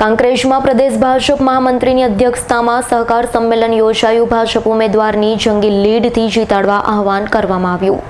કાંકરેજમાં પ્રદેશ ભાજપ મહામંત્રીની અધ્યક્ષતામાં સહકાર સંમેલન યોજાયું. ભાજપ ઉમેદવારની જંગી લીડથી જીતાડવા આહવાન કરવામાં આવ્યું.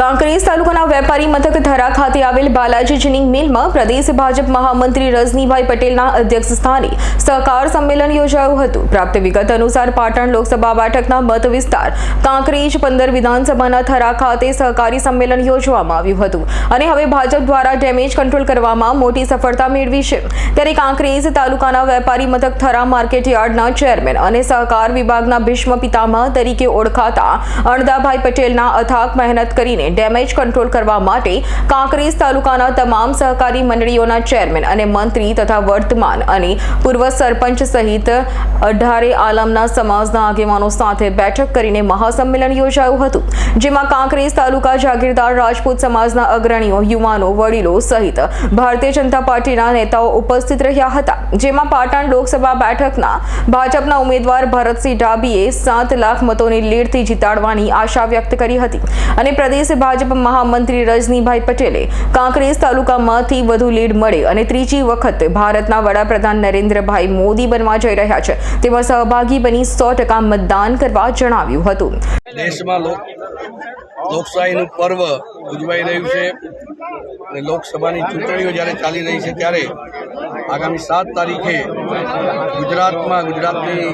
કાંકરેજ તાલુકાના વેપારી મથક ધરા ખાતે આવેલ બાલાજી જીનિંગ મિલમાં પ્રદેશ ભાજપ મહામંત્રી રજનીભાઈ પટેલના અધ્યક્ષ સ્થાને સહકાર સંમેલન યોજાયું હતું. પ્રાપ્ત વિગત અનુસાર પાટણ લોકસભા બેઠકના મત વિસ્તાર કાંકરેજ પંદર વિધાનસભાના થરા ખાતે સહકારી સંમેલન યોજવામાં આવ્યું હતું અને હવે ભાજપ દ્વારા ડેમેજ કંટ્રોલ કરવામાં મોટી સફળતા મેળવી છે. ત્યારે કાંકરેજ તાલુકાના વેપારી મથક થરા માર્કેટ યાર્ડના ચેરમેન અને સહકાર વિભાગના ભીષ્મ પિતામહ તરીકે ઓળખાતા અણદાભાઈ પટેલના અથાક મહેનત કરીને ડેમેજ કંટ્રોલ કરવા માટે કાંકરેજ તાલુકાના તમામ સહકારી મંડળીઓના ચેરમેન અને મંત્રી તથા વર્તમાન અને પૂર્વ સરપંચ સહિત અઢારે આલમના સમાજના આગેવાનો સાથે બેઠક કરીને મહાસંમેલન યોજાયું હતું, જેમાં કાંકરેજ તાલુકા જાગીરદાર રાજપૂત સમાજના અગ્રણીઓ, યુવાનો, વડીલો સહિત ભારતીય જનતા પાર્ટીના નેતાઓ ઉપસ્થિત રહ્યા હતા, જેમાં પાટણ લોકસભા બેઠકના ભાજપના ઉમેદવાર ભરતસિંહ ડાબીએ સાત લાખ મતોની લીડથી જીતાડવાની આશા વ્યક્ત કરી હતી અને પ્રદેશ ભાજપ મહામંત્રી રજનીભાઈ પટેલે કાંકરેજ તાલુકામાંથી વધુ લીડ મળે અને ત્રીજી વખત ભારતના વડાપ્રધાન નરેન્દ્રભાઈ મોદી બનવા જઈ રહ્યા છે. તેમાં સહભાગી બની સો ટકા મતદાન કરવા જણાવ્યું હતું. દેશમાં લોકશાહીનું પર્વ ઉજવાઈ રહ્યું છે અને લોકસભાની ચૂંટણીઓ જ્યારે ચાલી રહી છે ત્યારે આગામી સાત તારીખે ગુજરાતમાં ગુજરાતની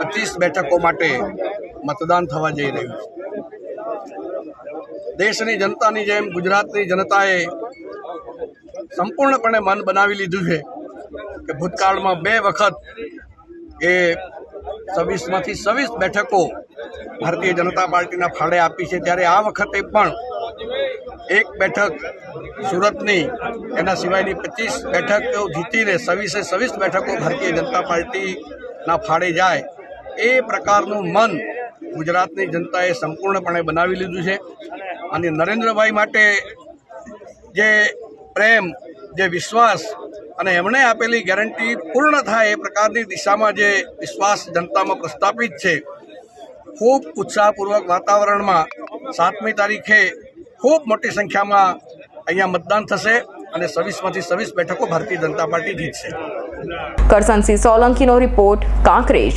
પચીસ બેઠકો માટે મતદાન થવા જઈ રહ્યું છે. દેશની જનતાની જેમ ગુજરાતની જનતાએ સંપૂર્ણપણે મન બનાવી લીધું છે કે ભૂતકાળમાં બે વખત એ છવ્વીસમાંથી છવ્વીસ બેઠકો ભારતીય જનતા પાર્ટીના ફાળે આપી છે. ત્યારે આ વખતે પણ એક બેઠક સુરતની, એના સિવાયની પચીસ બેઠકો જીતીને છવ્વીસે છવ્વીસ બેઠકો ભારતીય જનતા પાર્ટીના ફાળે જાય. એ પ્રકારનું મન ગુજરાતની જનતાએ સંપૂર્ણપણે બનાવી લીધું છે. અને નરેન્દ્રભાઈ માટે જે પ્રેમ, જે વિશ્વાસ અને એમણે આપેલી ગેરંટી પૂર્ણ થાય એ પ્રકારની દિશામાં જે વિશ્વાસ જનતામાં પ્રસ્થાપિત છે. ખૂબ ઉત્સાહપૂર્વક વાતાવરણમાં સાતમી તારીખે ખૂબ મોટી સંખ્યામાં અહીંયા મતદાન થશે અને છવ્વીસમાંથી છવ્વીસ બેઠકો ભારતીય જનતા પાર્ટી જીતશે. કરસનસિંહ સોલંકીનો રિપોર્ટ, કાંકરેજ.